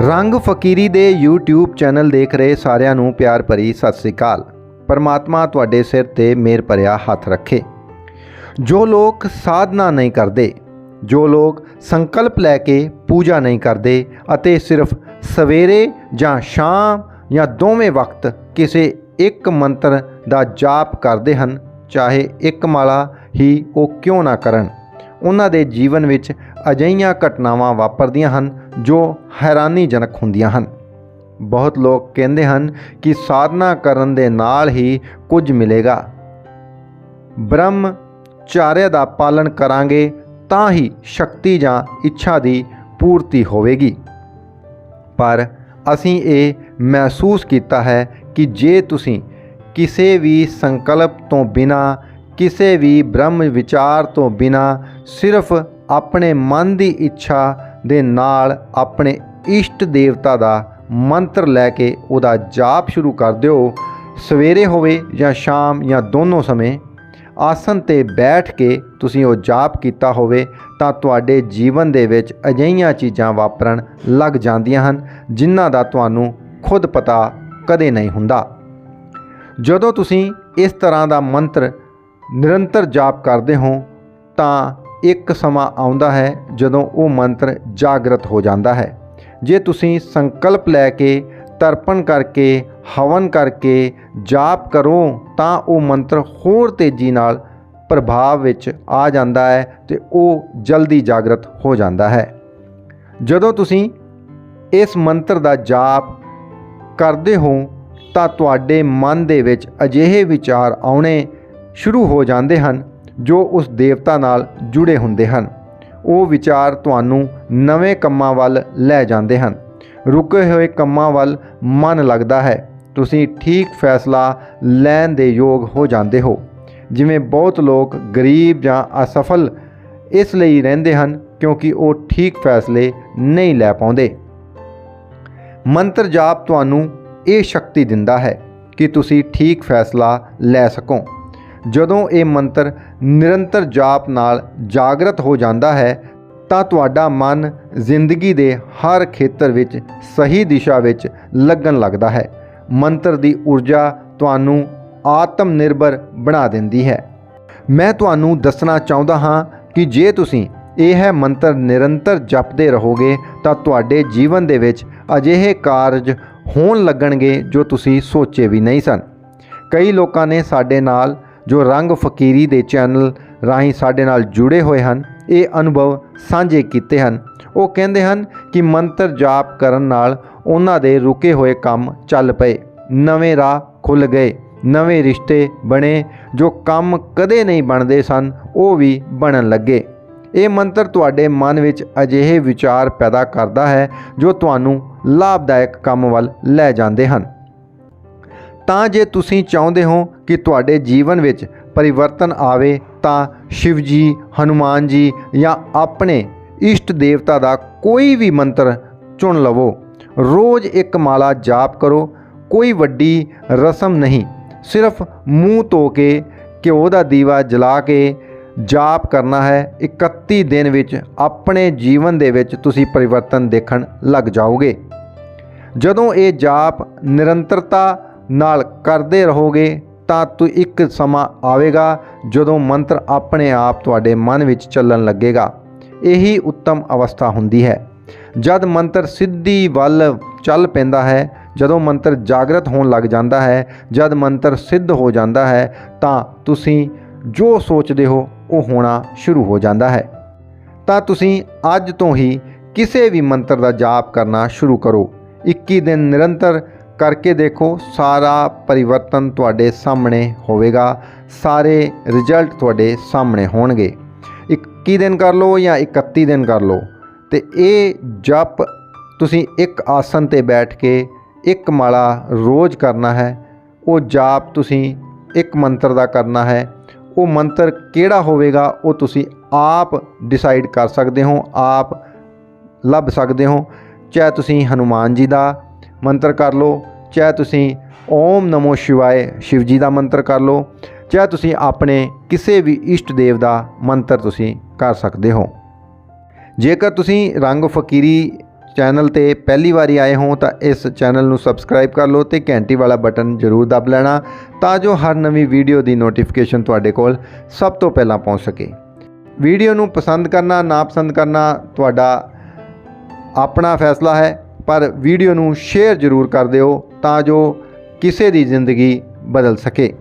ਰੰਗ ਫਕੀਰੀ ਦੇ YouTube channel ਦੇਖ ਰਹੇ ਸਾਰਿਆਂ ਨੂੰ ਪਿਆਰ ਭਰੀ ਸਤਿ ਸ੍ਰੀ ਅਕਾਲ। ਪਰਮਾਤਮਾ ਤੁਹਾਡੇ ਸਿਰ ਤੇ ਮਿਹਰ ਭਰਿਆ ਹੱਥ ਰੱਖੇ। ਜੋ ਲੋਕ ਸਾਧਨਾ ਨਹੀਂ ਕਰਦੇ, ਜੋ ਲੋਕ ਸੰਕਲਪ ਲੈ ਕੇ ਪੂਜਾ ਨਹੀਂ ਕਰਦੇ ਅਤੇ ਸਿਰਫ ਸਵੇਰੇ ਜਾਂ ਸ਼ਾਮ ਜਾਂ ਦੋਵੇਂ ਵਕਤ ਕਿਸੇ ਇੱਕ ਮੰਤਰ ਦਾ ਜਾਪ ਕਰਦੇ ਹਨ, ਚਾਹੇ ਇੱਕ ਮਾਲਾ ਹੀ ਉਹ ਕਿਉਂ ਨਾ ਕਰਨ। ਉਹਨਾਂ ਦੇ ਜੀਵਨ ਵਿੱਚ ਅਜਿਹੀਆਂ ਘਟਨਾਵਾਂ ਵਾਪਰਦੀਆਂ ਹਨ ਜੋ ਹੈਰਾਨੀਜਨਕ ਹੁੰਦੀਆਂ ਹਨ। ਬਹੁਤ ਲੋਕ ਕਹਿੰਦੇ ਹਨ ਕਿ ਸਾਧਨਾ ਕਰਨ ਦੇ ਨਾਲ ਹੀ ਕੁਝ ਮਿਲੇਗਾ। ਬ੍ਰਹਮ ਚਾਰਿਆ ਦਾ ਪਾਲਣ ਕਰਾਂਗੇ ਤਾਂ ਹੀ ਸ਼ਕਤੀ ਜਾਂ ਇੱਛਾ ਦੀ ਪੂਰਤੀ ਹੋਵੇਗੀ। ਪਰ ਅਸੀਂ ਇਹ ਮਹਿਸੂਸ ਕੀਤਾ ਹੈ ਕਿ ਜੇ ਤੁਸੀਂ ਕਿਸੇ ਵੀ ਸੰਕਲਪ ਤੋਂ ਬਿਨਾ ਕਿਸੇ ਵੀ ਬ੍ਰਹਮ ਵਿਚਾਰ ਤੋਂ ਬਿਨਾ ਸਿਰਫ ਆਪਣੇ ਮਨ ਦੀ ਇੱਛਾ ਦੇ ਨਾਲ ਆਪਣੇ ਇਸ਼ਟ ਦੇਵਤਾ ਦਾ ਮੰਤਰ ਲੈ ਕੇ ਉਹਦਾ ਜਾਪ ਸ਼ੁਰੂ ਕਰ ਦਿਓ। ਸਵੇਰੇ ਹੋਵੇ ਜਾਂ ਸ਼ਾਮ ਜਾਂ ਦੋਨੋਂ ਸਮੇਂ ਆਸਨ ਤੇ ਬੈਠ ਕੇ ਤੁਸੀਂ ਉਹ ਜਾਪ ਕੀਤਾ ਹੋਵੇ ਤਾਂ ਤੁਹਾਡੇ ਜੀਵਨ ਦੇ ਵਿੱਚ ਅਜਿਹੀਆਂ ਚੀਜ਼ਾਂ ਵਾਪਰਨ ਲੱਗ ਜਾਂਦੀਆਂ ਹਨ ਜਿਨ੍ਹਾਂ ਦਾ ਤੁਹਾਨੂੰ ਖੁਦ ਪਤਾ ਕਦੇ ਨਹੀਂ ਹੁੰਦਾ। ਜਦੋਂ ਤੁਸੀਂ ਇਸ ਤਰ੍ਹਾਂ ਦਾ ਮੰਤਰ ਨਿਰੰਤਰ ਜਾਪ ਕਰਦੇ ਹੋ ਤਾਂ ਇੱਕ ਸਮਾਂ ਆਉਂਦਾ ਹੈ ਜਦੋਂ ਉਹ ਮੰਤਰ ਜਾਗਰਤ ਹੋ ਜਾਂਦਾ ਹੈ। ਜੇ ਤੁਸੀਂ ਸੰਕਲਪ ਲੈ ਕੇ, ਤਰਪਣ ਕਰਕੇ, ਹਵਨ ਕਰਕੇ ਜਾਪ ਕਰੋ ਤਾਂ ਉਹ ਮੰਤਰ ਹੋਰ ਤੇਜ਼ੀ ਨਾਲ ਪ੍ਰਭਾਵ ਵਿੱਚ ਆ ਜਾਂਦਾ ਹੈ ਤੇ ਉਹ ਜਲਦੀ ਜਾਗਰਤ ਹੋ ਜਾਂਦਾ ਹੈ। ਜਦੋਂ ਤੁਸੀਂ ਇਸ ਮੰਤਰ ਦਾ ਜਾਪ ਕਰਦੇ ਹੋ ਤਾਂ ਤੁਹਾਡੇ ਮਨ ਦੇ ਵਿੱਚ ਅਜਿਹੇ ਵਿਚਾਰ ਆਉਣੇ ਸ਼ੁਰੂ ਹੋ ਜਾਂਦੇ ਹਨ, ਜੋ ਉਸ ਦੇਵਤਾ ਨਾਲ ਜੁੜੇ ਹੁੰਦੇ ਹਨ। ਉਹ ਵਿਚਾਰ ਤੁਹਾਨੂੰ ਨਵੇਂ ਕੰਮਾਂ ਵੱਲ ਲੈ ਜਾਂਦੇ ਹਨ। ਰੁਕੇ ਹੋਏ ਕੰਮਾਂ ਵੱਲ ਮਨ ਲੱਗਦਾ ਹੈ। ਤੁਸੀਂ ਠੀਕ ਫੈਸਲਾ ਲੈਣ ਦੇ ਯੋਗ ਹੋ ਜਾਂਦੇ ਹੋ। ਜਿਵੇਂ ਬਹੁਤ ਲੋਕ ਗਰੀਬ ਜਾਂ ਅਸਫਲ ਇਸ ਲਈ ਰਹਿੰਦੇ ਹਨ ਕਿਉਂਕਿ ਉਹ ਠੀਕ ਫੈਸਲੇ ਨਹੀਂ ਲੈ ਪਾਉਂਦੇ। ਮੰਤਰ ਜਾਪ ਤੁਹਾਨੂੰ ਇਹ ਸ਼ਕਤੀ ਦਿੰਦਾ ਹੈ ਕਿ ਤੁਸੀਂ ਠੀਕ ਫੈਸਲਾ ਲੈ ਸਕੋ। ਜਦੋਂ ਇਹ ਮੰਤਰ ਨਿਰੰਤਰ ਜਾਪ ਨਾਲ ਜਾਗਰਤ ਹੋ ਜਾਂਦਾ ਹੈ, ਤਾਂ ਤੁਹਾਡਾ ਮਨ ਜ਼ਿੰਦਗੀ ਦੇ ਹਰ ਖੇਤਰ ਵਿੱਚ ਸਹੀ ਦਿਸ਼ਾ ਵਿੱਚ ਲੱਗਣ ਲੱਗਦਾ ਹੈ। ਮੰਤਰ ਦੀ ਊਰਜਾ ਤੁਹਾਨੂੰ ਆਤਮ ਨਿਰਭਰ ਬਣਾ ਦਿੰਦੀ ਹੈ। ਮੈਂ ਤੁਹਾਨੂੰ ਦੱਸਣਾ ਚਾਹੁੰਦਾ ਹਾਂ ਕਿ ਜੇ ਤੁਸੀਂ ਇਹ ਹੈ ਮੰਤਰ ਨਿਰੰਤਰ ਜਪਦੇ ਰਹੋਗੇ, ਤਾਂ ਤੁਹਾਡੇ ਜੀਵਨ ਦੇ ਵਿੱਚ ਅਜਿਹੇ ਕਾਰਜ ਹੋਣ ਲੱਗਣਗੇ ਜੋ ਤੁਸੀਂ ਸੋਚੇ ਵੀ ਨਹੀਂ ਸਨ। ਕਈ ਲੋਕਾਂ ਨੇ ਸਾਡੇ ਨਾਲ ਜੋ ਰੰਗ ਫਕੀਰੀ ਦੇ ਚੈਨਲ ਰਾਹੀਂ ਸਾਡੇ ਨਾਲ ਜੁੜੇ ਹੋਏ ਹਨ, ਇਹ ਅਨੁਭਵ ਸਾਂਝੇ ਕੀਤੇ ਹਨ। ਉਹ ਕਹਿੰਦੇ ਹਨ ਕਿ ਮੰਤਰ ਜਾਪ ਕਰਨ ਨਾਲ ਉਹਨਾਂ ਦੇ ਰੁਕੇ ਹੋਏ ਕੰਮ ਚੱਲ ਪਏ, ਨਵੇਂ ਰਾਹ ਖੁੱਲ ਗਏ, ਨਵੇਂ ਰਿਸ਼ਤੇ ਬਣੇ, ਜੋ ਕੰਮ ਕਦੇ ਨਹੀਂ ਬਣਦੇ ਸਨ, ਉਹ ਵੀ ਬਣਨ ਲੱਗੇ। ਇਹ ਮੰਤਰ ਤੁਹਾਡੇ ਮਨ ਵਿੱਚ ਅਜਿਹੇ ਵਿਚਾਰ ਪੈਦਾ ਕਰਦਾ ਹੈ ਜੋ ਤੁਹਾਨੂੰ ਲਾਭਦਾਇਕ ਕੰਮ ਵੱਲ ਲੈ ਜਾਂਦੇ ਹਨ। ਤਾਂ ਜੇ ਤੁਸੀਂ ਚਾਹੁੰਦੇ ਹੋ ਕਿ ਤੁਹਾਡੇ ਜੀਵਨ ਵਿੱਚ ਪਰਿਵਰਤਨ ਆਵੇ, ਤਾਂ ਸ਼ਿਵ ਜੀ ਹਨੂਮਾਨ ਜੀ ਜਾਂ ਆਪਣੇ ਇਸ਼ਟ ਦੇਵਤਾ ਦਾ ਕੋਈ ਵੀ ਮੰਤਰ ਚੁਣ ਲਵੋ। ਰੋਜ਼ ਇੱਕ ਮਾਲਾ ਜਾਪ ਕਰੋ, ਕੋਈ ਵੱਡੀ ਰਸਮ ਨਹੀਂ, ਸਿਰਫ ਮੂੰਹ ਧੋ ਕੇ, ਘਿਓ ਦਾ ਦੀਵਾ ਜਲਾ ਕੇ ਜਾਪ ਕਰਨਾ ਹੈ। 31 ਦਿਨ ਵਿੱਚ ਆਪਣੇ ਜੀਵਨ ਦੇ ਵਿੱਚ ਤੁਸੀਂ ਪਰਿਵਰਤਨ ਦੇਖਣ ਲੱਗ ਜਾਓਗੇ। ਜਦੋਂ ਇਹ ਜਾਪ ਨਿਰੰਤਰਤਾ ਨਾਲ ਕਰਦੇ ਰਹੋਗੇ ਤਾਂ ਤੂੰ ਇੱਕ ਸਮਾਂ ਆਵੇਗਾ ਜਦੋਂ ਮੰਤਰ ਆਪਣੇ ਆਪ ਤੁਹਾਡੇ ਮਨ ਵਿੱਚ ਚੱਲਣ ਲੱਗੇਗਾ। ਇਹੀ ਉੱਤਮ ਅਵਸਥਾ ਹੁੰਦੀ ਹੈ। ਜਦ ਮੰਤਰ ਸਿੱਧੀ ਵੱਲ ਚੱਲ ਪੈਂਦਾ ਹੈ, ਜਦੋਂ ਮੰਤਰ ਜਾਗਰਤ ਹੋਣ ਲੱਗ ਜਾਂਦਾ ਹੈ, ਜਦ ਮੰਤਰ ਸਿੱਧ ਹੋ ਜਾਂਦਾ ਹੈ, ਤਾਂ ਤੁਸੀਂ ਜੋ ਸੋਚਦੇ ਹੋ, ਉਹ ਹੋਣਾ ਸ਼ੁਰੂ ਹੋ ਜਾਂਦਾ ਹੈ। ਤਾਂ ਤੁਸੀਂ ਅੱਜ ਤੋਂ ਹੀ ਕਿਸੇ ਵੀ ਮੰਤਰ ਦਾ ਜਾਪ ਕਰਨਾ ਸ਼ੁਰੂ ਕਰੋ। 21 ਦਿਨ ਨਿਰੰਤਰ ਕਰਕੇ ਦੇਖੋ, ਸਾਰਾ ਪਰਿਵਰਤਨ ਤੁਹਾਡੇ ਸਾਹਮਣੇ ਹੋਵੇਗਾ, ਸਾਰੇ ਰਿਜ਼ਲਟ ਤੁਹਾਡੇ ਸਾਹਮਣੇ ਹੋਣਗੇ। 21 ਦਿਨ ਕਰ ਲਓ ਜਾਂ 31 ਦਿਨ ਕਰ ਲਓ। ਤੇ ਇਹ ਜਪ ਤੁਸੀਂ ਇੱਕ ਆਸਨ ਤੇ ਬੈਠ ਕੇ ਇੱਕ ਮਾਲਾ ਰੋਜ਼ ਕਰਨਾ ਹੈ। ਉਹ ਜਾਪ ਤੁਸੀਂ ਇੱਕ ਮੰਤਰ ਦਾ ਕਰਨਾ ਹੈ। ਉਹ ਮੰਤਰ ਕਿਹੜਾ ਹੋਵੇਗਾ, ਉਹ ਤੁਸੀਂ ਆਪ ਡਿਸਾਈਡ ਕਰ ਸਕਦੇ ਹੋ, ਆਪ ਲੱਭ ਸਕਦੇ ਹੋ। ਚਾਹੇ ਤੁਸੀਂ ਹਨੂਮਾਨ ਜੀ ਦਾ ਮੰਤਰ ਕਰ ਲਓ, ਚਾਹੇ ਤੁਸੀਂ ਓਮ ਨਮੋ ਸ਼ਿਵਾਏ ਸ਼ਿਵ ਜੀ ਦਾ ਮੰਤਰ ਕਰ ਲਓ, ਚਾਹੇ ਤੁਸੀਂ ਆਪਣੇ ਕਿਸੇ ਵੀ ਇਸ਼ਟ ਦੇਵ ਦਾ ਮੰਤਰ ਤੁਸੀਂ ਕਰ ਸਕਦੇ ਹੋ। ਜੇਕਰ ਤੁਸੀਂ ਰੰਗ ਫਕੀਰੀ ਚੈਨਲ ਤੇ ਪਹਿਲੀ ਵਾਰੀ ਆਏ ਹੋ, ਤਾਂ ਇਸ ਚੈਨਲ ਨੂੰ ਸਬਸਕ੍ਰਾਈਬ ਕਰ ਲਓ ਤੇ ਘੰਟੀ ਵਾਲਾ ਬਟਨ ਜ਼ਰੂਰ ਦਬ ਲੈਣਾ, ਤਾਂ ਜੋ ਹਰ ਨਵੀਂ ਵੀਡੀਓ ਦੀ ਨੋਟੀਫਿਕੇਸ਼ਨ ਤੁਹਾਡੇ ਕੋਲ ਸਭ ਤੋਂ ਪਹਿਲਾਂ ਪਹੁੰਚ ਸਕੇ। ਵੀਡੀਓ ਨੂੰ ਪਸੰਦ ਕਰਨਾ, ਨਾ ਪਸੰਦ ਕਰਨਾ, ਤੁਹਾਡਾ ਆਪਣਾ ਫੈਸਲਾ ਹੈ। ਪਰ ਵੀਡੀਓ ਨੂੰ ਸ਼ੇਅਰ ਜ਼ਰੂਰ ਕਰ ਦਿਓ ਤਾਂ ਜੋ ਕਿਸੇ ਦੀ ਜ਼ਿੰਦਗੀ ਬਦਲ ਸਕੇ।